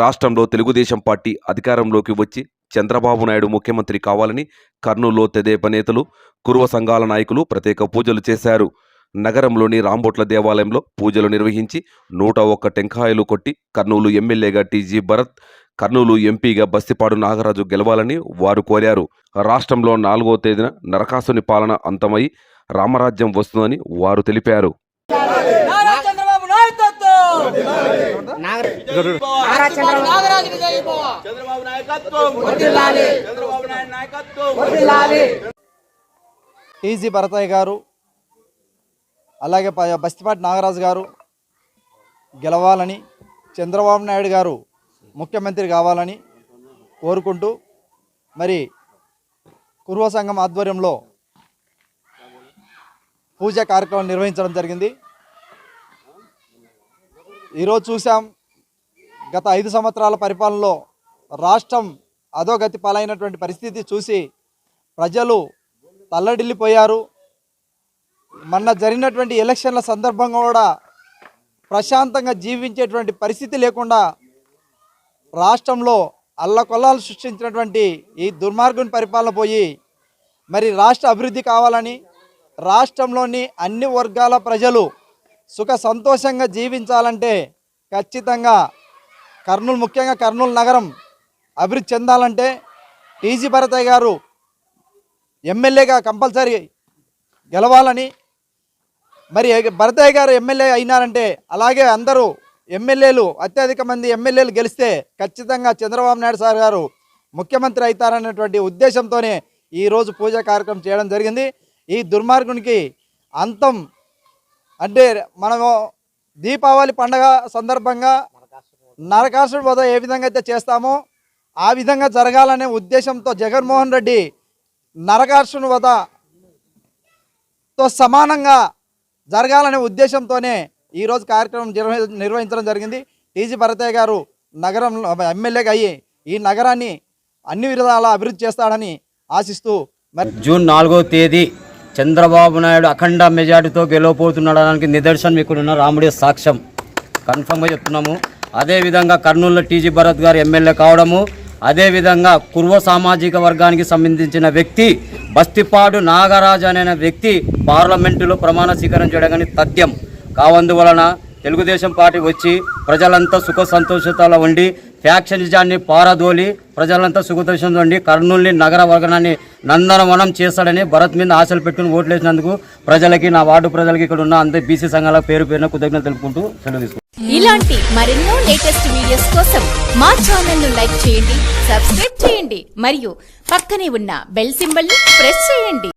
రాష్ట్రంలో తెలుగుదేశం పార్టీ అధికారంలోకి వచ్చి చంద్రబాబు నాయుడు ముఖ్యమంత్రి కావాలని కర్నూలులో తెదేప నేతలు కురువ సంఘాల నాయకులు ప్రత్యేక పూజలు చేశారు. నగరంలోని రాంబోట్ల దేవాలయంలో పూజలు నిర్వహించి నూట ఒక్క టెంకాయలు కొట్టి కర్నూలు ఎమ్మెల్యేగా టీజీ భరత్ కర్నూలు ఎంపీగా బస్తిపాడు నాగరాజు గెలవాలని వారు కోరారు. రాష్ట్రంలో నాలుగో తేదీన నరకాసుని పాలన అంతమై రామరాజ్యం వస్తుందని వారు తెలిపారు. చంద్రబాబు నాయకత్వం. చంద్రబాబు నాయకత్వం. టీజీ భరతయ్య గారు అలాగే బస్తిపాటి నాగరాజు గారు గెలవాలని చంద్రబాబు నాయుడు గారు ముఖ్యమంత్రి కావాలని కోరుకుంటూ మరి కుర్వ సంఘం ఆధ్వర్యంలో పూజ కార్యక్రమం నిర్వహించడం జరిగింది. ఈరోజు చూసాం గత ఐదు సంవత్సరాల పరిపాలనలో రాష్ట్రం అధోగతి పాలైనటువంటి పరిస్థితి చూసి ప్రజలు తల్లడిల్లిపోయారు. మొన్న జరిగినటువంటి ఎలక్షన్ల సందర్భంగా కూడా ప్రశాంతంగా జీవించేటువంటి పరిస్థితి లేకుండా రాష్ట్రంలో అల్లకొల్లాలు సృష్టించినటువంటి ఈ దుర్మార్గుని పరిపాలన పోయి మరి రాష్ట్ర అభివృద్ధి కావాలని రాష్ట్రంలోని అన్ని వర్గాల ప్రజలు సుఖ సంతోషంగా జీవించాలంటే ఖచ్చితంగా కర్నూలు ముఖ్యంగా కర్నూలు నగరం అభివృద్ధి చెందాలంటే టీజీ భరతయ్య గారు ఎమ్మెల్యేగా కంపల్సరీ గెలవాలని. మరి భరతయ్య గారు ఎమ్మెల్యే అయినారంటే అలాగే అందరూ ఎమ్మెల్యేలు అత్యధిక మంది ఎమ్మెల్యేలు గెలిస్తే ఖచ్చితంగా చంద్రబాబు నాయుడు సార్ గారు ముఖ్యమంత్రి అవుతారనేటువంటి ఉద్దేశంతోనే ఈరోజు పూజా కార్యక్రమం చేయడం జరిగింది. ఈ దుర్మార్గునికి అంతం అంటే మనము దీపావళి పండగ సందర్భంగా నరకాసుడు వద ఏ విధంగా అయితే చేస్తామో ఆ విధంగా జరగాలనే ఉద్దేశంతో జగన్మోహన్ రెడ్డి నరకాసుని వదతో సమానంగా జరగాలనే ఉద్దేశంతోనే ఈరోజు కార్యక్రమం నిర్వహించడం జరిగింది. టీజీ భరతయ్య గారు నగరం ఎమ్మెల్యేగా అయ్యి ఈ నగరాన్ని అన్ని విధాలా అభివృద్ధి చేస్తాడని ఆశిస్తూ మరి జూన్ నాలుగో తేదీ చంద్రబాబు నాయుడు అఖండ మెజార్టీతో గెలవబోతున్నాడడానికి నిదర్శనం ఇక్కడున్న రాముడే సాక్ష్యం. కన్ఫర్మ్గా చెప్తున్నాము. అదేవిధంగా కర్నూలులో టీజీ భరత్ గారు ఎమ్మెల్యే కావడము అదేవిధంగా కుర్వ సామాజిక వర్గానికి సంబంధించిన వ్యక్తి బస్తిపాడు నాగరాజు అనే వ్యక్తి పార్లమెంటులో ప్రమాణ స్వీకారం చేయడం కానీ తథ్యం. కావందువలన తెలుగుదేశం పార్టీ వచ్చి ప్రజలంతా సుఖ సంతోషతలో ఉండి ఫ్యాక్షనిజాన్ని పారదోలి ప్రజలంతా సుఖదోషంతో ఉండి కర్నూలుని నగర వర్గనాన్ని నందనవనం చేస్తాడని భరత్ మీద ఆశలు పెట్టుకుని ఓట్లేసినందుకు ప్రజలకి నా వార్డు ప్రజలకి ఇక్కడ ఉన్న అందరి బీసీ సంఘాల పేరు పేరున కృతజ్ఞతలు తెలుపుకుంటూ సెలవు తీసుకుంటాను ఇలాంటి మరెన్నో లేటెస్ట్ వీడియోస్ కోసం మా ఛానల్ను లైక్ చేయండి సబ్స్క్రైబ్ చేయండి మరియు పక్కనే ఉన్న బెల్ సింబల్ ప్రెస్ చేయండి.